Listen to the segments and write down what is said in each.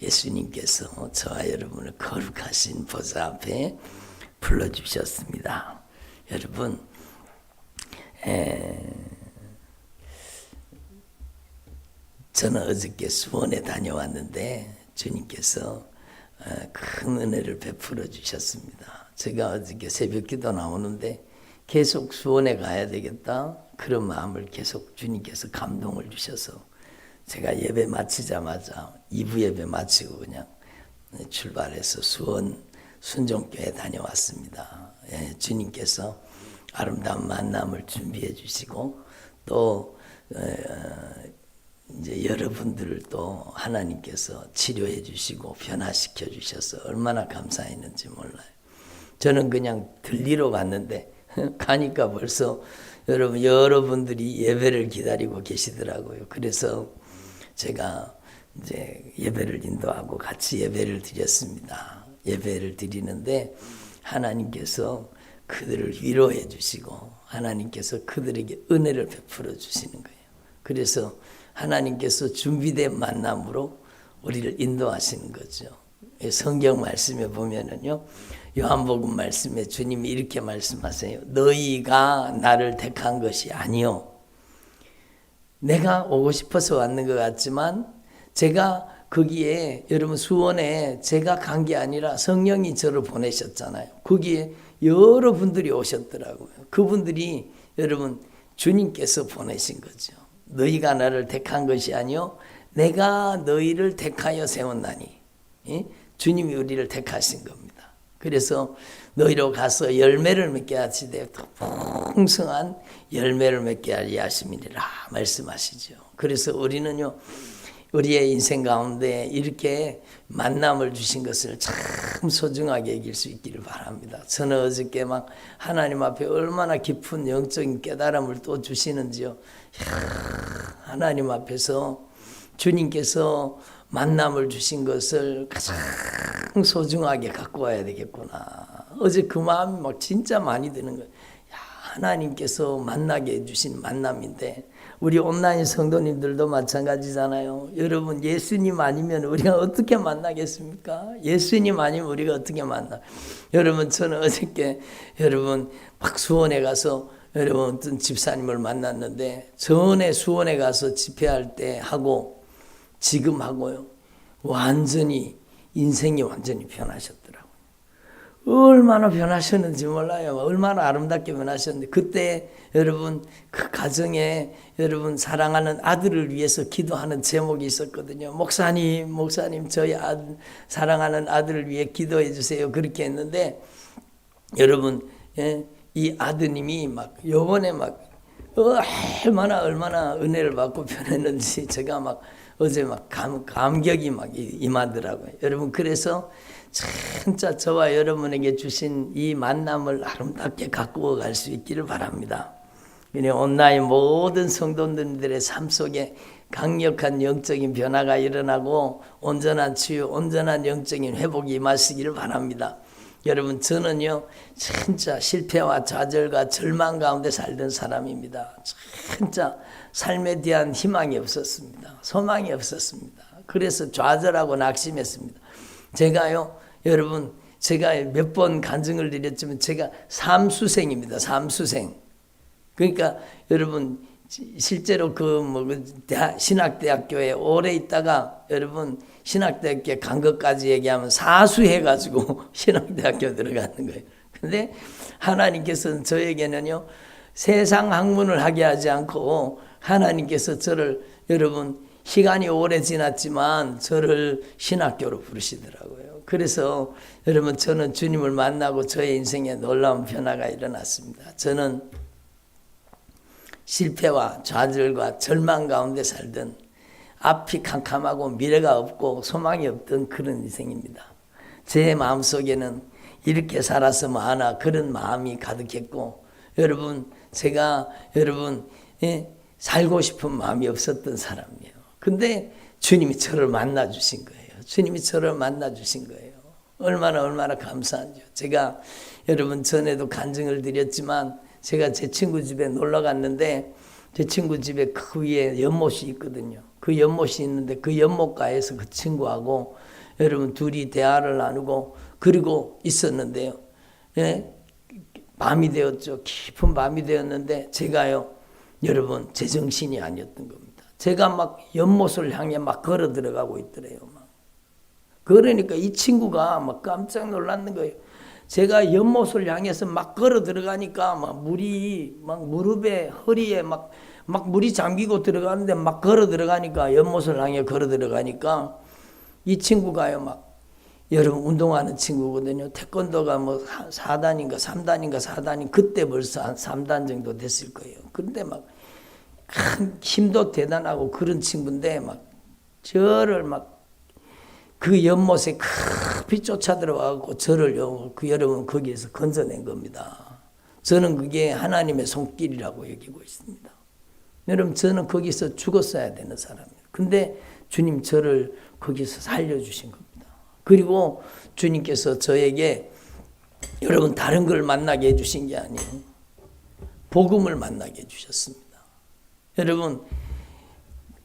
예수님께서 저와 여러분을 거룩하신 보좌 앞에 불러주셨습니다. 여러분, 에, 저는 어저께 수원에 다녀왔는데 주님께서 어, 큰 은혜를 베풀어 주셨습니다. 제가 어저께 새벽 기도 나오는데 계속 수원에 가야 되겠다. 그런 마음을 계속 주님께서 감동을 주셔서 제가 예배 마치자마자 2부 예배 마치고 그냥 출발해서 수원 순종교회 다녀왔습니다. 예, 주님께서 아름다운 만남을 준비해 주시고 또 어, 이제 여러분들을 또 하나님께서 치료해 주시고 변화시켜 주셔서 얼마나 감사했는지 몰라요. 저는 그냥 들리러 갔는데 가니까 벌써 여러분 여러분들이 예배를 기다리고 계시더라고요. 그래서 제가 이제 예배를 인도하고 같이 예배를 드렸습니다. 예배를 드리는데 하나님께서 그들을 위로해 주시고 하나님께서 그들에게 은혜를 베풀어 주시는 거예요. 그래서 하나님께서 준비된 만남으로 우리를 인도하시는 거죠. 성경 말씀에 보면은요. 요한복음 말씀에 주님이 이렇게 말씀하세요. 너희가 나를 택한 것이 아니요. 내가 오고 싶어서 왔는 것 같지만 제가 거기에 여러분 수원에 제가 간 게 아니라 성령이 저를 보내셨잖아요. 거기에 여러분들이 오셨더라고요. 그분들이 여러분 주님께서 보내신 거죠. 너희가 나를 택한 것이 아니요 내가 너희를 택하여 세웠나니 예? 주님이 우리를 택하신 겁니다. 그래서 너희로 가서 열매를 맺게 하시되 풍성한 열매를 맺게 하리 하심이니라 말씀하시죠. 그래서 우리는요 우리의 인생 가운데 이렇게 만남을 주신 것을 참 소중하게 여길 수 있기를 바랍니다. 저는 어저께 막 하나님 앞에 얼마나 깊은 영적인 깨달음을 또 주시는지요. 하나님 앞에서 주님께서 만남을 주신 것을 가장 소중하게 갖고 와야 되겠구나. 어제 그 마음이 막 진짜 많이 드는 거예요. 하나님께서 만나게 해주신 만남인데 우리 온라인 성도님들도 마찬가지잖아요. 여러분 예수님 아니면 우리가 어떻게 만나겠습니까? 예수님 아니면 우리가 어떻게 만나? 여러분 저는 어저께 여러분 막 수원에 가서 여러분 어떤 집사님을 만났는데 전에 수원에 가서 집회할 때 하고 지금 하고요 완전히 인생이 완전히 변하셨더라고요. 얼마나 변하셨는지 몰라요. 얼마나 아름답게 변하셨는데 그때 여러분 그 가정에 여러분 사랑하는 아들을 위해서 기도하는 제목이 있었거든요. 목사님, 목사님 저희 아들, 사랑하는 아들을 위해 기도해 주세요. 그렇게 했는데 여러분 예, 이 아드님이 막 요번에 막 얼마나 얼마나 은혜를 받고 변했는지 제가 막 어제 막 감, 감격이 막 임하더라고요. 여러분 그래서 진짜 저와 여러분에게 주신 이 만남을 아름답게 갖고 갈수 있기를 바랍니다. 온라인 모든 성도들의 삶 속에 강력한 영적인 변화가 일어나고 온전한 치유, 온전한 영적인 회복이 임하시기를 바랍니다. 여러분 저는요 진짜 실패와 좌절과 절망 가운데 살던 사람입니다. 진짜 삶에 대한 희망이 없었습니다. 소망이 없었습니다. 그래서 좌절하고 낙심했습니다. 제가요 여러분 제가 몇 번 간증을 드렸지만 제가 삼수생입니다. 삼수생. 그러니까 여러분 실제로 그뭐 그 신학대학교에 오래 있다가 여러분 신학대학교 간 것까지 얘기하면 사수해가지고 신학대학교 들어가는 거예요. 근데 하나님께서는 저에게는요, 세상 학문을 하게 하지 않고 하나님께서 저를 여러분 시간이 오래 지났지만 저를 신학교로 부르시더라고요. 그래서 여러분 저는 주님을 만나고 저의 인생에 놀라운 변화가 일어났습니다. 저는 실패와 좌절과 절망 가운데 살던 앞이 캄캄하고 미래가 없고 소망이 없던 그런 인생입니다. 제 마음속에는 이렇게 살았으면 하나 그런 마음이 가득했고 여러분 제가 여러분 예, 살고 싶은 마음이 없었던 사람이에요. 근데 주님이 저를 만나 주신 거예요. 주님이 저를 만나 주신 거예요. 얼마나 얼마나 감사한지요. 제가 여러분 전에도 간증을 드렸지만 제가 제 친구 집에 놀러 갔는데 제 친구 집에 그 위에 연못이 있거든요. 그 연못이 있는데 그 연못가에서 그 친구하고 여러분 둘이 대화를 나누고 그리고 있었는데요. 예? 밤이 되었죠. 깊은 밤이 되었는데 제가요. 여러분 제정신이 아니었던 겁니다. 제가 막 연못을 향해 막 걸어 들어가고 있더래요. 막. 그러니까 이 친구가 막 깜짝 놀랐는 거예요. 제가 연못을 향해서 막 걸어 들어가니까 막 물이 막 무릎에 허리에 막, 막 물이 잠기고 들어가는데 막 걸어 들어가니까 연못을 향해 걸어 들어가니까 이 친구가요 막 여러분 운동하는 친구거든요. 태권도가 뭐 4단인가 3단인가 4단인 그때 벌써 한 3단 정도 됐을 거예요. 그런데 막큰 힘도 대단하고 그런 친구인데 막 저를 막 그 연못에 급히 쫓아 들어와갖고 저를요, 그 여러분 거기에서 건져낸 겁니다. 저는 그게 하나님의 손길이라고 여기고 있습니다. 여러분, 저는 거기서 죽었어야 되는 사람이에요. 근데 주님 저를 거기서 살려주신 겁니다. 그리고 주님께서 저에게 여러분 다른 걸 만나게 해주신 게 아니에요. 복음을 만나게 해주셨습니다. 여러분,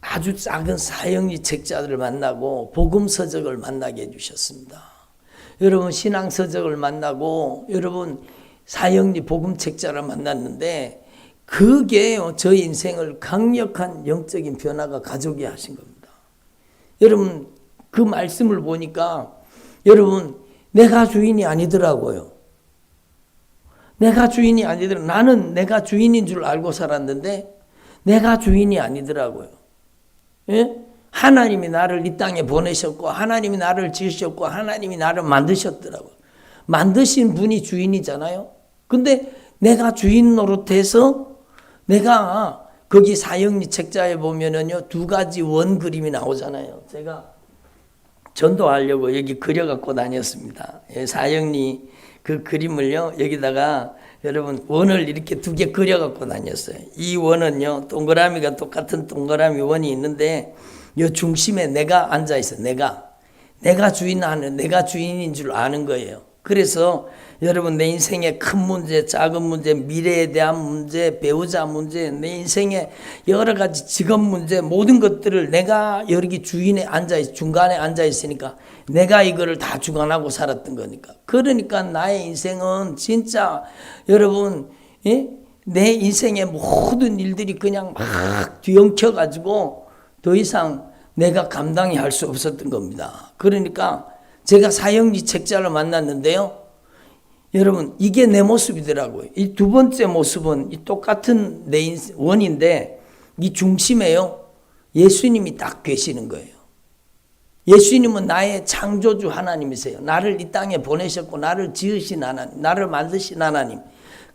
아주 작은 사형리 책자들을 만나고 복음 서적을 만나게 해주셨습니다. 여러분 신앙 서적을 만나고 여러분 사형리 복음 책자를 만났는데 그게 저 인생을 강력한 영적인 변화가 가져오게 하신 겁니다. 여러분 그 말씀을 보니까 여러분 내가 주인이 아니더라고요. 내가 주인이 아니더라. 나는 내가 주인인 줄 알고 살았는데 내가 주인이 아니더라고요. 예? 하나님이 나를 이 땅에 보내셨고 하나님이 나를 지으셨고 하나님이 나를 만드셨더라고요. 만드신 분이 주인이잖아요. 근데 내가 주인 노릇해서 내가 거기 사형리 책자에 보면은요 두 가지 원 그림이 나오잖아요. 제가 전도하려고 여기 그려갖고 다녔습니다. 예, 사형리 그 그림을요 여기다가 여러분 원을 이렇게 두 개 그려 갖고 다녔어요. 이 원은요 동그라미가 똑같은 동그라미 원이 있는데 이 중심에 내가 앉아 있어. 내가 내가 주인하는 내가 주인인 줄 아는 거예요. 그래서 여러분 내 인생의 큰 문제, 작은 문제, 미래에 대한 문제, 배우자 문제, 내 인생의 여러 가지 직업 문제 모든 것들을 내가 여기 주인에 앉아 있, 중간에 앉아 있으니까 내가 이거를 다 주관하고 살았던 거니까. 그러니까 나의 인생은 진짜 여러분 예? 내 인생의 모든 일들이 그냥 막 뒤엉켜 가지고 더 이상 내가 감당이 할 수 없었던 겁니다. 그러니까 제가 사형리 책자를 만났는데요. 여러분 이게 내 모습이더라고요. 이 두 번째 모습은 이 똑같은 내 인생 원인데 이 중심에요. 예수님이 딱 계시는 거예요. 예수님은 나의 창조주 하나님이세요. 나를 이 땅에 보내셨고 나를 지으신 하나님, 나를 만드신 하나님.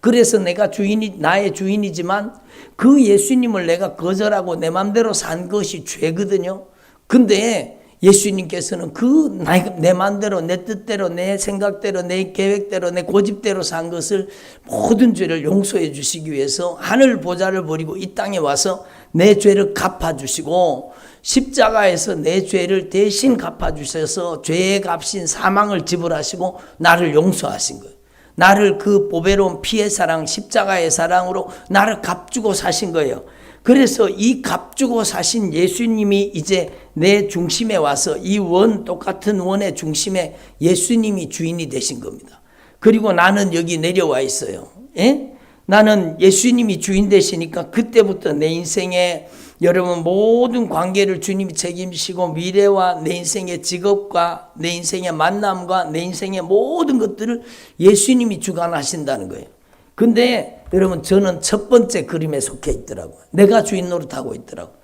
그래서 내가 주인이 나의 주인이지만 그 예수님을 내가 거절하고 내 맘대로 산 것이 죄거든요. 근데 예수님께서는 그 내 마음대로 내 뜻대로 내 생각대로 내 계획대로 내 고집대로 산 것을 모든 죄를 용서해 주시기 위해서 하늘 보좌를 버리고 이 땅에 와서 내 죄를 갚아 주시고 십자가에서 내 죄를 대신 갚아 주셔서 죄의 값인 사망을 지불하시고 나를 용서하신 거예요. 나를 그 보배로운 피의 사랑 십자가의 사랑으로 나를 값주고 사신 거예요. 그래서 이 값 주고 사신 예수님이 이제 내 중심에 와서 이 원 똑같은 원의 중심에 예수님이 주인이 되신 겁니다. 그리고 나는 여기 내려와 있어요. 예? 나는 예수님이 주인 되시니까 그때부터 내 인생에 여러분 모든 관계를 주님이 책임지시고 미래와 내 인생의 직업과 내 인생의 만남과 내 인생의 모든 것들을 예수님이 주관하신다는 거예요. 근데 여러분 저는 첫 번째 그림에 속해 있더라고요. 내가 주인 노릇하고 있더라고요.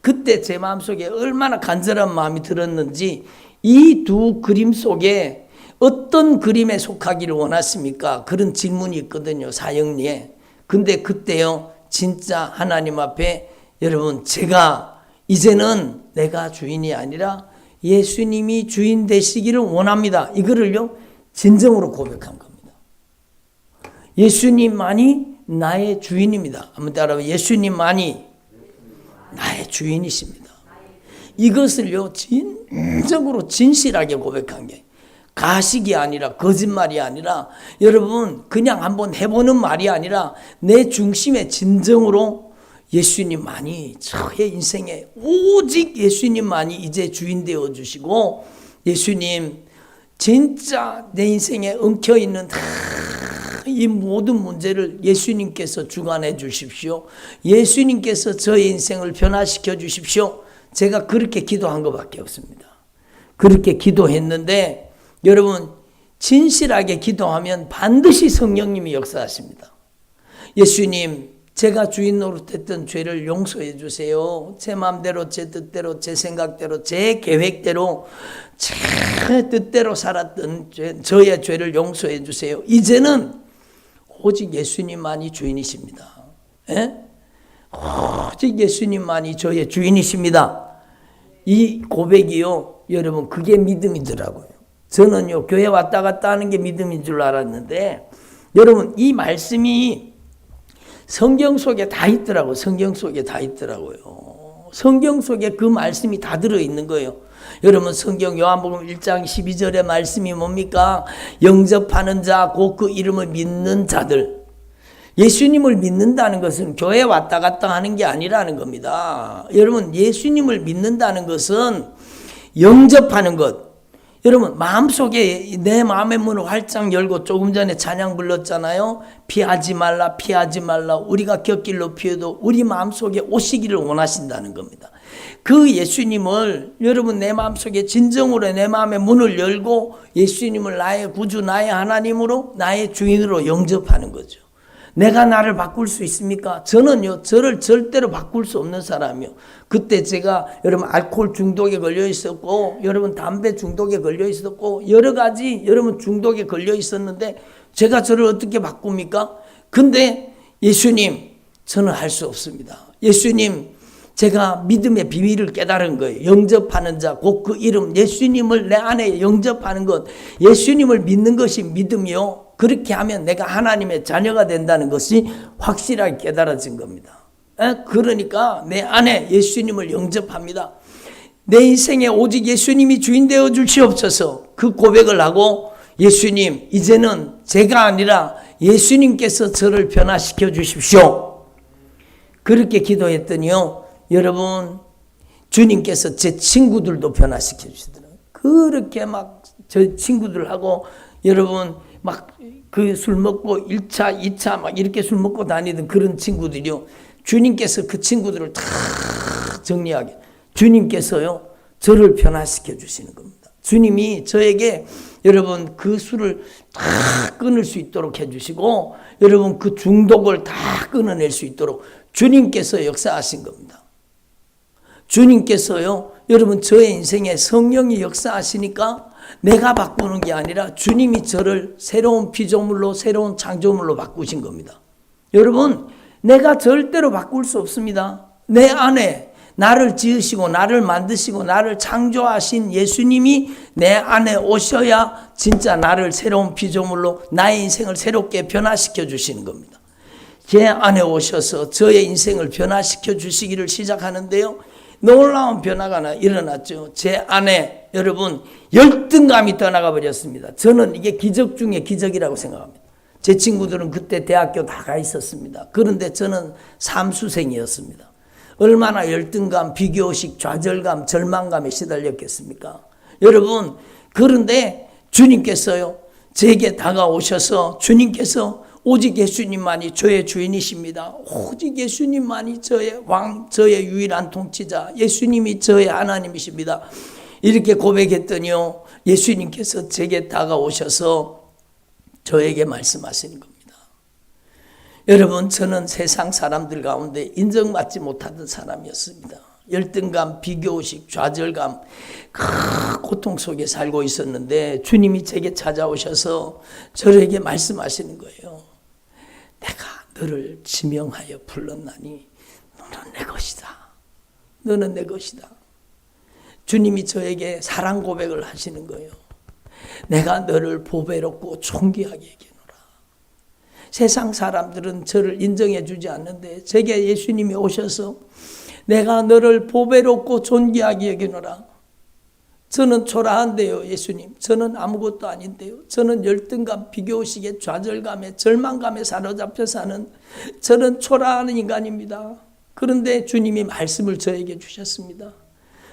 그때 제 마음속에 얼마나 간절한 마음이 들었는지 이 두 그림 속에 어떤 그림에 속하기를 원하십니까? 그런 질문이 있거든요. 사형리에. 근데 그때요. 진짜 하나님 앞에 여러분 제가 이제는 내가 주인이 아니라 예수님이 주인 되시기를 원합니다. 이거를요. 진정으로 고백한 겁니다. 예수님만이 나의 주인입니다. 한번 따라해 예수님만이 나의 주인이십니다. 이것을요, 진정으로 진실하게 고백한 게 가식이 아니라 거짓말이 아니라 여러분 그냥 한번 해보는 말이 아니라 내 중심에 진정으로 예수님만이 저의 인생에 오직 예수님만이 이제 주인 되어 주시고 예수님 진짜 내 인생에 엉켜 있는 다 이 모든 문제를 예수님께서 주관해 주십시오. 예수님께서 저의 인생을 변화시켜 주십시오. 제가 그렇게 기도한 것밖에 없습니다. 그렇게 기도했는데 여러분 진실하게 기도하면 반드시 성령님이 역사하십니다. 예수님, 제가 주인 노릇했던 죄를 용서해 주세요. 제 마음대로, 제 뜻대로, 제 생각대로, 제 계획대로, 제 뜻대로 살았던 죄, 저의 죄를 용서해 주세요. 이제는 오직 예수님만이 주인이십니다. 예? 오직 예수님만이 저의 주인이십니다. 이 고백이요, 여러분, 그게 믿음이더라고요. 저는요, 교회 왔다 갔다 하는 게 믿음인 줄 알았는데, 여러분, 이 말씀이 성경 속에 다 있더라고요. 성경 속에 다 있더라고요. 성경 속에 그 말씀이 다 들어있는 거예요. 여러분 성경 요한복음 1장 12절의 말씀이 뭡니까? 영접하는 자, 곧 그 이름을 믿는 자들. 예수님을 믿는다는 것은 교회 왔다 갔다 하는 게 아니라는 겁니다. 여러분, 예수님을 믿는다는 것은 영접하는 것. 여러분, 마음속에 내 마음의 문을 활짝 열고 조금 전에 찬양 불렀잖아요. 피하지 말라, 피하지 말라. 우리가 곁길로 피해도 우리 마음속에 오시기를 원하신다는 겁니다. 그 예수님을 여러분 내 마음속에 진정으로 내 마음의 문을 열고 예수님을 나의 구주, 나의 하나님으로, 나의 주인으로 영접하는 거죠. 내가 나를 바꿀 수 있습니까? 저는요, 저를 절대로 바꿀 수 없는 사람이요. 그때 제가 여러분 알코올 중독에 걸려 있었고, 여러분 담배 중독에 걸려 있었고, 여러 가지 여러분 중독에 걸려 있었는데, 제가 저를 어떻게 바꿉니까? 근데 예수님, 저는 할 수 없습니다. 예수님, 제가 믿음의 비밀을 깨달은 거예요. 영접하는 자, 곧 그 이름, 예수님을 내 안에 영접하는 것, 예수님을 믿는 것이 믿음이요. 그렇게 하면 내가 하나님의 자녀가 된다는 것이 확실하게 깨달아진 겁니다. 그러니까 내 안에 예수님을 영접합니다. 내 인생에 오직 예수님이 주인 되어 주시옵소서 그 고백을 하고 예수님, 이제는 제가 아니라 예수님께서 저를 변화시켜 주십시오. 그렇게 기도했더니요, 여러분, 주님께서 제 친구들도 변화시켜 주시더라고요. 그렇게 막 저 친구들하고 여러분 막 그 술 먹고 1차, 2차 막 이렇게 술 먹고 다니던 그런 친구들이요. 주님께서 그 친구들을 다 정리하게. 주님께서요, 저를 변화시켜 주시는 겁니다. 주님이 저에게 여러분 그 술을 다 끊을 수 있도록 해주시고 여러분 그 중독을 다 끊어낼 수 있도록 주님께서 역사하신 겁니다. 주님께서요, 여러분 저의 인생에 성령이 역사하시니까 내가 바꾸는 게 아니라 주님이 저를 새로운 피조물로 새로운 창조물로 바꾸신 겁니다. 여러분, 내가 절대로 바꿀 수 없습니다. 내 안에 나를 지으시고 나를 만드시고 나를 창조하신 예수님이 내 안에 오셔야 진짜 나를 새로운 피조물로 나의 인생을 새롭게 변화시켜 주시는 겁니다. 제 안에 오셔서 저의 인생을 변화시켜 주시기를 시작하는데요. 놀라운 변화가 일어났죠. 제 안에 여러분 열등감이 떠나가 버렸습니다. 저는 이게 기적 중에 기적이라고 생각합니다. 제 친구들은 그때 대학교 다가 있었습니다. 그런데 저는 삼수생이었습니다. 얼마나 열등감, 비교식, 좌절감, 절망감에 시달렸겠습니까? 여러분, 그런데 주님께서요, 제게 다가오셔서 주님께서 오직 예수님만이 저의 주인이십니다. 오직 예수님만이 저의 왕, 저의 유일한 통치자, 예수님이 저의 하나님이십니다. 이렇게 고백했더니요, 예수님께서 제게 다가오셔서 저에게 말씀하시는 겁니다. 여러분, 저는 세상 사람들 가운데 인정받지 못하던 사람이었습니다. 열등감, 비교의식, 좌절감, 큰 고통 속에 살고 있었는데 주님이 제게 찾아오셔서 저에게 말씀하시는 거예요. 내가 너를 지명하여 불렀나니 너는 내 것이다. 너는 내 것이다. 주님이 저에게 사랑 고백을 하시는 거예요. 내가 너를 보배롭고 존귀하게 여기노라. 세상 사람들은 저를 인정해 주지 않는데 제게 예수님이 오셔서 내가 너를 보배롭고 존귀하게 여기노라. 저는 초라한데요, 예수님. 저는 아무것도 아닌데요. 저는 열등감, 비교식에 좌절감에 절망감에 사로잡혀 사는 저는 초라한 인간입니다. 그런데 주님이 말씀을 저에게 주셨습니다.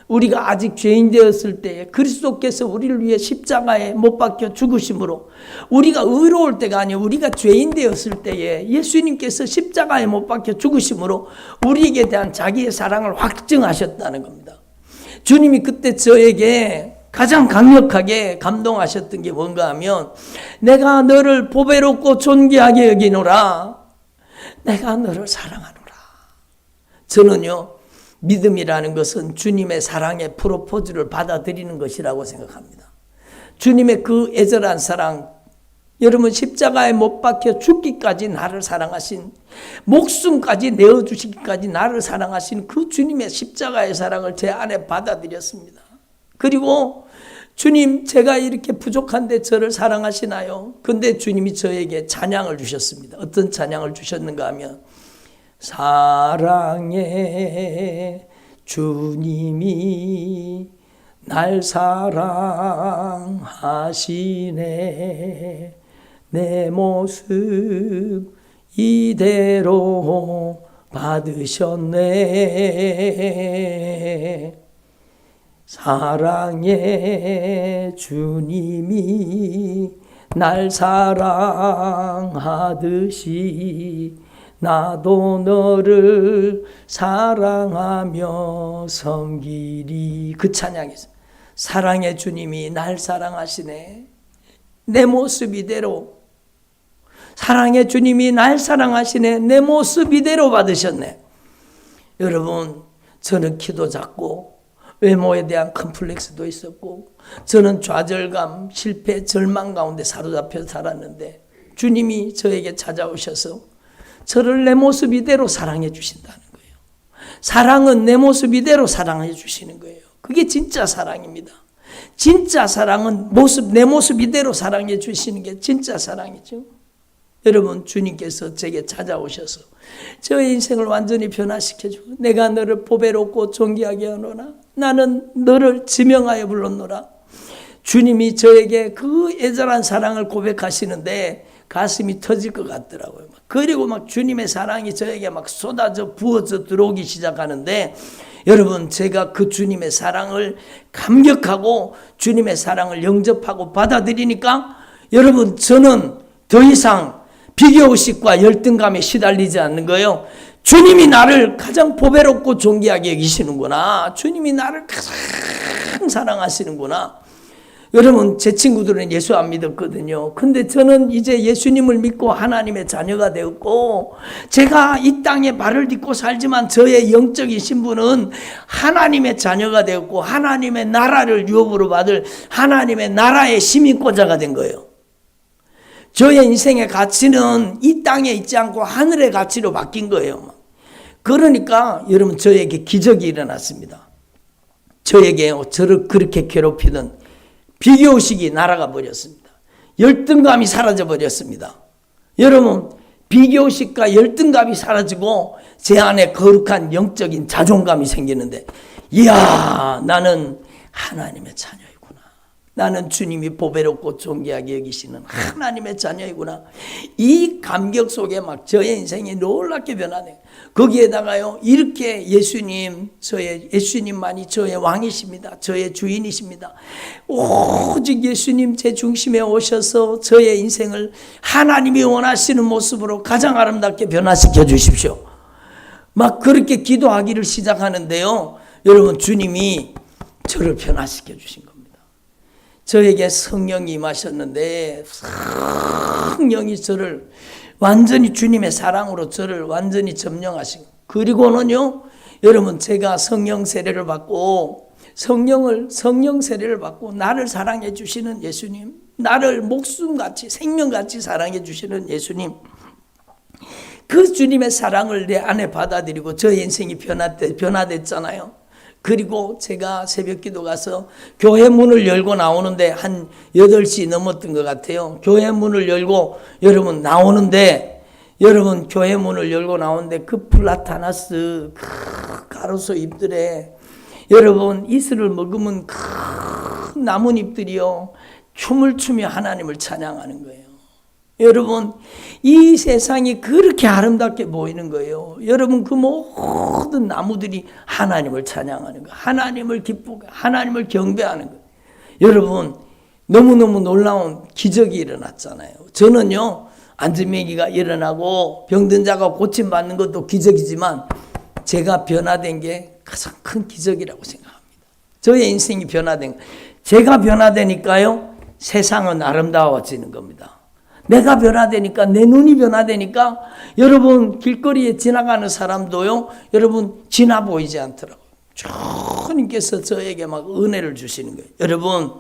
우리가 아직 죄인 되었을 때에 그리스도께서 우리를 위해 십자가에 못 박혀 죽으심으로 우리가 의로울 때가 아니라 우리가 죄인 되었을 때에 예수님께서 십자가에 못 박혀 죽으심으로 우리에게 대한 자기의 사랑을 확증하셨다는 겁니다. 주님이 그때 저에게 가장 강력하게 감동하셨던 게 뭔가 하면 내가 너를 보배롭고 존귀하게 여기노라 내가 너를 사랑하노라 저는요 믿음이라는 것은 주님의 사랑의 프로포즈를 받아들이는 것이라고 생각합니다. 주님의 그 애절한 사랑, 여러분 십자가에 못 박혀 죽기까지 나를 사랑하신 목숨까지 내어 주시기까지 나를 사랑하신 그 주님의 십자가의 사랑을 제 안에 받아들였습니다. 그리고 주님 제가 이렇게 부족한데 저를 사랑하시나요? 근데 주님이 저에게 찬양을 주셨습니다. 어떤 찬양을 주셨는가 하면 사랑해 주님이 날 사랑하시네 내 모습 이대로 받으셨네. 사랑해 주님이 날 사랑하듯이 나도 너를 사랑하며 섬기리 그 찬양에서 사랑의 주님이 날 사랑하시네. 내 모습 이대로 사랑의 주님이 날 사랑하시네 내 모습 이대로 받으셨네 여러분 저는 키도 작고 외모에 대한 컴플렉스도 있었고 저는 좌절감, 실패, 절망 가운데 사로잡혀 살았는데 주님이 저에게 찾아오셔서 저를 내 모습 이대로 사랑해 주신다는 거예요. 사랑은 내 모습 이대로 사랑해 주시는 거예요. 그게 진짜 사랑입니다. 진짜 사랑은 모습 내 모습 이대로 사랑해 주시는 게 진짜 사랑이죠. 여러분 주님께서 제게 찾아오셔서 저의 인생을 완전히 변화시켜주고 내가 너를 보배롭고 존귀하게 하노라 나는 너를 지명하여 불렀노라 주님이 저에게 그 애절한 사랑을 고백하시는데 가슴이 터질 것 같더라고요. 그리고 막 주님의 사랑이 저에게 막 쏟아져 부어져 들어오기 시작하는데 여러분 제가 그 주님의 사랑을 감격하고 주님의 사랑을 영접하고 받아들이니까 여러분 저는 더 이상 비교의식과 열등감에 시달리지 않는 거예요. 주님이 나를 가장 보배롭고 존귀하게 여기시는구나. 주님이 나를 가장 사랑하시는구나. 여러분, 제 친구들은 예수 안 믿었거든요. 근데 저는 이제 예수님을 믿고 하나님의 자녀가 되었고, 제가 이 땅에 발을 딛고 살지만 저의 영적인 신분은 하나님의 자녀가 되었고, 하나님의 나라를 유업으로 받을 하나님의 나라의 시민권자가 된 거예요. 저의 인생의 가치는 이 땅에 있지 않고 하늘의 가치로 바뀐 거예요. 그러니까 여러분 저에게 기적이 일어났습니다. 저에게 저를 그렇게 괴롭히던 비교의식이 날아가 버렸습니다. 열등감이 사라져 버렸습니다. 여러분 비교의식과 열등감이 사라지고 제 안에 거룩한 영적인 자존감이 생기는데 이야 나는 하나님의 자녀 나는 주님이 보배롭고 존귀하게 여기시는 하나님의 자녀이구나. 이 감격 속에 막 저의 인생이 놀랍게 변하네. 거기에다가요, 이렇게 예수님, 저의, 예수님만이 저의 왕이십니다. 저의 주인이십니다. 오직 예수님 제 중심에 오셔서 저의 인생을 하나님이 원하시는 모습으로 가장 아름답게 변화시켜 주십시오. 막 그렇게 기도하기를 시작하는데요. 여러분, 주님이 저를 변화시켜 주신 겁니다. 저에게 성령이 임하셨는데 성령이 저를 완전히 주님의 사랑으로 저를 완전히 점령하신 그리고는요 여러분 제가 성령 세례를 받고 성령을 성령 세례를 받고 나를 사랑해 주시는 예수님 나를 목숨같이 생명같이 사랑해 주시는 예수님 그 주님의 사랑을 내 안에 받아들이고 저 인생이 변화됐, 변화됐잖아요. 그리고 제가 새벽 기도 가서 교회 문을 열고 나오는데 한 8시 넘었던 것 같아요. 교회 문을 열고 여러분 나오는데 여러분 교회 문을 열고 나오는데 그 플라타나스 그 가로수 잎들에 여러분 이슬을 먹으면 큰 나뭇잎들이요 춤을 추며 하나님을 찬양하는 거예요. 여러분, 이 세상이 그렇게 아름답게 보이는 거예요. 여러분, 그 모든 나무들이 하나님을 찬양하는 거, 하나님을 기쁘게, 하나님을 경배하는 거. 여러분, 너무너무 놀라운 기적이 일어났잖아요. 저는요, 안전매기가 일어나고 병든 자가 고침받는 것도 기적이지만 제가 변화된 게 가장 큰 기적이라고 생각합니다. 저의 인생이 변화된 거. 제가 변화되니까요, 세상은 아름다워지는 겁니다. 내가 변화되니까, 내 눈이 변화되니까, 여러분, 길거리에 지나가는 사람도요, 여러분, 지나 보이지 않더라고요. 주님께서 저에게 막 은혜를 주시는 거예요. 여러분,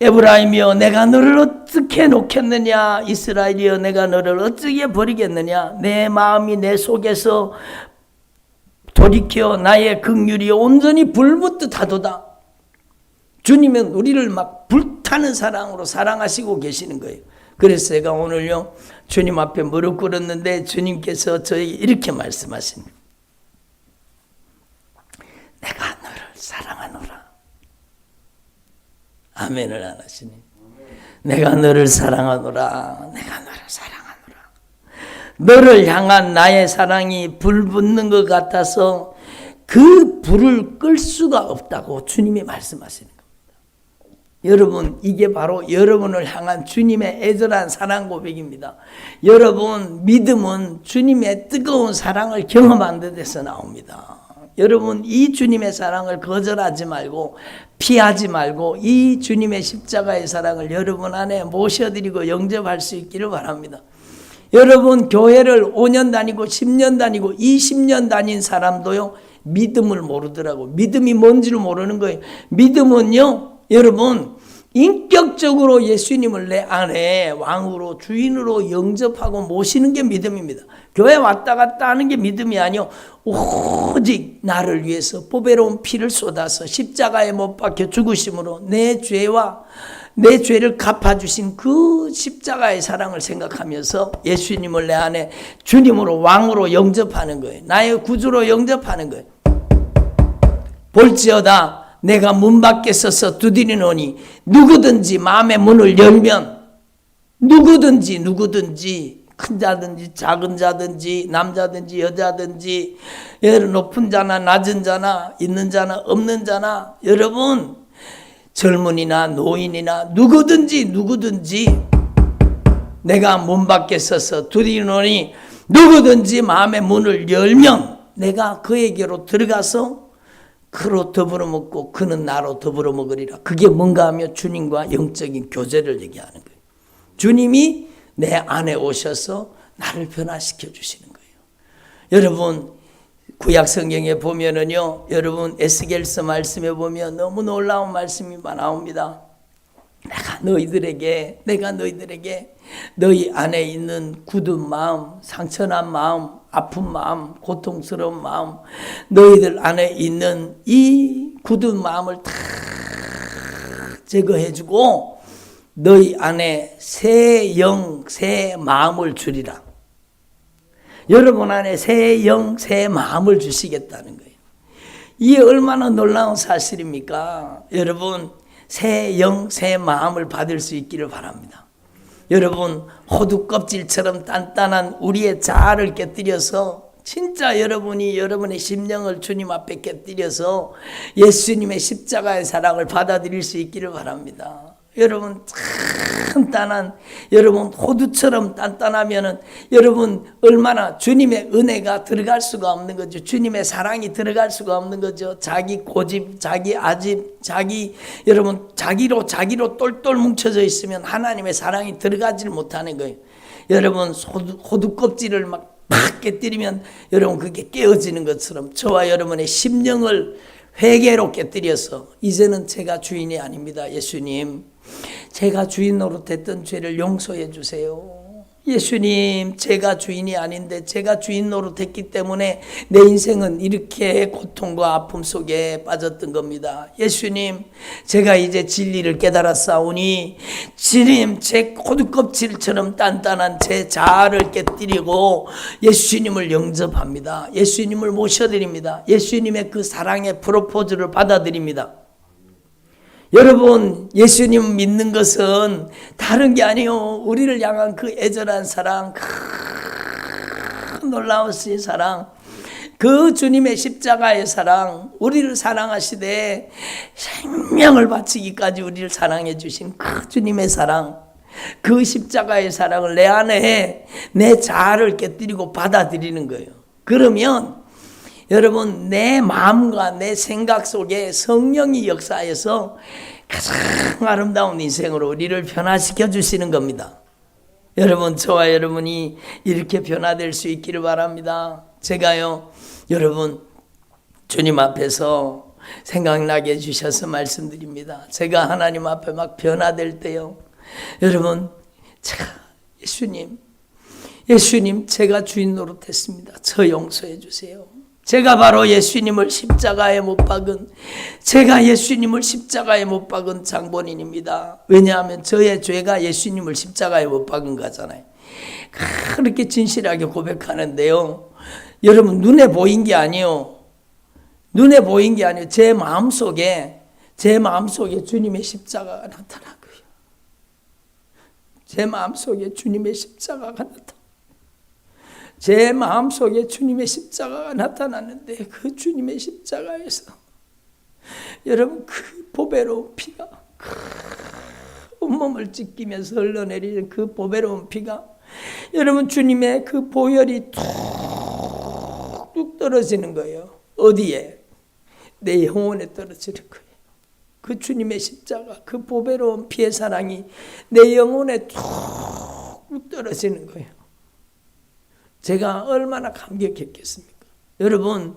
에브라임이여 내가 너를 어떻게 놓겠느냐 이스라엘이여 내가 너를 어떻게 버리겠느냐 내 마음이 내 속에서 돌이켜 나의 극률이 온전히 불붙듯 하도다 주님은 우리를 막 불타는 사랑으로 사랑하시고 계시는 거예요 그래서 제가 오늘요 주님 앞에 무릎 꿇었는데 주님께서 저에게 이렇게 말씀하십니다 내가 너를 사랑하노라 아멘을 안 하시네. 내가 너를 사랑하노라. 내가 너를 사랑하노라. 너를 향한 나의 사랑이 불 붙는 것 같아서 그 불을 끌 수가 없다고 주님이 말씀하시는 겁니다. 여러분, 이게 바로 여러분을 향한 주님의 애절한 사랑 고백입니다. 여러분, 믿음은 주님의 뜨거운 사랑을 경험한 데서 나옵니다. 여러분 이 주님의 사랑을 거절하지 말고 피하지 말고 이 주님의 십자가의 사랑을 여러분 안에 모셔드리고 영접할 수 있기를 바랍니다. 여러분 교회를 5년 다니고 10년 다니고 20년 다닌 사람도요 믿음을 모르더라고 믿음이 뭔지를 모르는 거예요. 믿음은요 여러분 인격적으로 예수님을 내 안에 왕으로 주인으로 영접하고 모시는 게 믿음입니다. 교회 왔다 갔다 하는 게 믿음이 아니요. 오직 나를 위해서 보배로운 피를 쏟아서 십자가에 못 박혀 죽으심으로 내 죄와 내 죄를 갚아주신 그 십자가의 사랑을 생각하면서 예수님을 내 안에 주님으로 왕으로 영접하는 거예요. 나의 구주로 영접하는 거예요. 볼지어다 내가 문 밖에 서서 두드리노니 누구든지 마음의 문을 열면 누구든지 누구든지 큰 자든지 작은 자든지 남자든지 여자든지 예를 높은 자나 낮은 자나 있는 자나 없는 자나 여러분 젊은이나 노인이나 누구든지 누구든지 내가 문 밖에 서서 두드리노니 누구든지 마음의 문을 열면 내가 그에게로 들어가서 그로 더불어 먹고 그는 나로 더불어 먹으리라. 그게 뭔가 하면 주님과 영적인 교제를 얘기하는 거예요. 주님이 내 안에 오셔서 나를 변화시켜 주시는 거예요. 여러분 구약 성경에 보면은요. 여러분 에스겔서 말씀에 보면 너무 놀라운 말씀이 나옵니다. 내가 너희들에게 내가 너희들에게 너희 안에 있는 굳은 마음, 상처난 마음, 아픈 마음, 고통스러운 마음, 너희들 안에 있는 이 굳은 마음을 다 제거해주고 너희 안에 새 영, 새 마음을 주리라. 여러분 안에 새 영, 새 마음을 주시겠다는 거예요. 이게 얼마나 놀라운 사실입니까? 여러분, 새 영, 새 마음을 받을 수 있기를 바랍니다. 여러분 호두 껍질처럼 단단한 우리의 자아를 깨뜨려서 진짜 여러분이 여러분의 심령을 주님 앞에 깨뜨려서 예수님의 십자가의 사랑을 받아들일 수 있기를 바랍니다. 여러분 단단한 여러분 호두처럼 단단하면은 여러분 얼마나 주님의 은혜가 들어갈 수가 없는 거죠. 주님의 사랑이 들어갈 수가 없는 거죠. 자기 고집, 자기 아집, 자기 여러분 자기로 자기로 똘똘 뭉쳐져 있으면 하나님의 사랑이 들어가지를 못하는 거예요. 여러분 호두, 호두 껍질을 막 팍 깨뜨리면 여러분 그게 깨어지는 것처럼 저와 여러분의 심령을 회개로 깨뜨려서 이제는 제가 주인이 아닙니다. 예수님. 제가 주인 노릇했던 죄를 용서해 주세요. 예수님, 제가 주인이 아닌데 제가 주인 노릇했기 때문에 내 인생은 이렇게 고통과 아픔 속에 빠졌던 겁니다. 예수님, 제가 이제 진리를 깨달았사오니 주님, 제 고두껍질처럼 단단한 제 자아를 깨뜨리고 예수님을 영접합니다. 예수님을 모셔드립니다. 예수님의 그 사랑의 프로포즈를 받아들입니다. 여러분, 예수님 믿는 것은 다른 게 아니요. 우리를 향한 그 애절한 사랑, 큰 놀라우신 사랑, 그 주님의 십자가의 사랑, 우리를 사랑하시되 생명을 바치기까지 우리를 사랑해 주신 그 주님의 사랑, 그 십자가의 사랑을 내 안에 내 자아를 깨뜨리고 받아들이는 거예요. 그러면 여러분 내 마음과 내 생각 속에 성령이 역사해서 가장 아름다운 인생으로 우리를 변화시켜 주시는 겁니다. 여러분 저와 여러분이 이렇게 변화될 수 있기를 바랍니다. 제가요 여러분 주님 앞에서 생각나게 해주셔서 말씀드립니다. 제가 하나님 앞에 막 변화될 때요. 여러분 제가 예수님 예수님 제가 주인 노릇했습니다. 저 용서해 주세요. 제가 바로 예수님을 십자가에 못 박은 제가 예수님을 십자가에 못 박은 장본인입니다. 왜냐하면 저의 죄가 예수님을 십자가에 못 박은 거잖아요. 그렇게 진실하게 고백하는데요. 여러분 눈에 보인 게 아니요. 눈에 보인 게 아니요. 제 마음 속에 제 마음 속에 주님의 십자가가 나타나고요. 제 마음 속에 주님의 십자가가 나타. 제 마음 속에 주님의 십자가가 나타났는데 그 주님의 십자가에서 여러분 그 보배로운 피가 그 온몸을 찢기면서 흘러내리는 그 보배로운 피가 여러분 주님의 그 보혈이 툭툭 떨어지는 거예요. 어디에? 내 영혼에 떨어지는 거예요. 그 주님의 십자가, 그 보배로운 피의 사랑이 내 영혼에 툭 떨어지는 거예요. 제가 얼마나 감격했겠습니까? 여러분,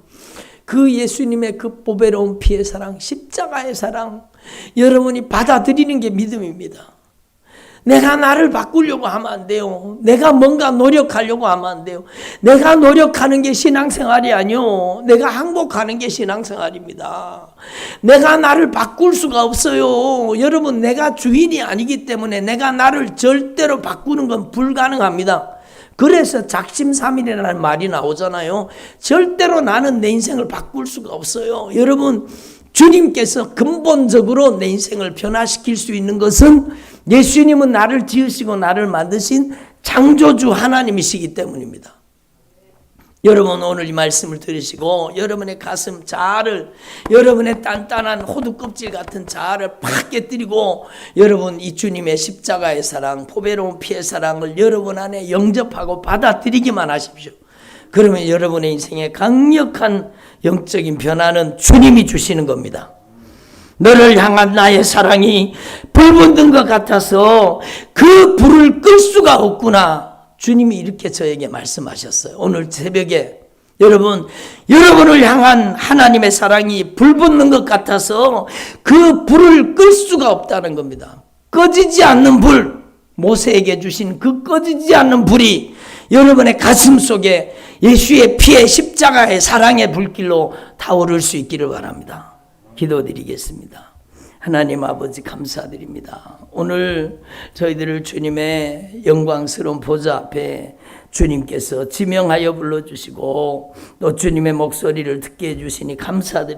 그 예수님의 그 보배로운 피의 사랑, 십자가의 사랑, 여러분이 받아들이는 게 믿음입니다. 내가 나를 바꾸려고 하면 안 돼요. 내가 뭔가 노력하려고 하면 안 돼요. 내가 노력하는 게 신앙생활이 아니요. 내가 항복하는 게 신앙생활입니다. 내가 나를 바꿀 수가 없어요. 여러분, 내가 주인이 아니기 때문에 내가 나를 절대로 바꾸는 건 불가능합니다. 그래서 작심삼일이라는 말이 나오잖아요. 절대로 나는 내 인생을 바꿀 수가 없어요. 여러분, 주님께서 근본적으로 내 인생을 변화시킬 수 있는 것은 예수님은 나를 지으시고 나를 만드신 창조주 하나님이시기 때문입니다. 여러분 오늘 이 말씀을 들으시고 여러분의 가슴 자아를 여러분의 단단한 호두 껍질 같은 자아를 팍 깨뜨리고 여러분 이 주님의 십자가의 사랑 포배로운 피의 사랑을 여러분 안에 영접하고 받아들이기만 하십시오. 그러면 여러분의 인생에 강력한 영적인 변화는 주님이 주시는 겁니다. 너를 향한 나의 사랑이 불 붙는 것 같아서 그 불을 끌 수가 없구나. 주님이 이렇게 저에게 말씀하셨어요. 오늘 새벽에 여러분, 여러분을 향한 하나님의 사랑이 불 붙는 것 같아서 그 불을 끌 수가 없다는 겁니다. 꺼지지 않는 불, 모세에게 주신 그 꺼지지 않는 불이 여러분의 가슴 속에 예수의 피의 십자가의 사랑의 불길로 타오를 수 있기를 바랍니다. 기도드리겠습니다. 하나님 아버지 감사드립니다. 오늘 저희들을 주님의 영광스러운 보좌 앞에 주님께서 지명하여 불러주시고 또 주님의 목소리를 듣게 해주시니 감사드립니다.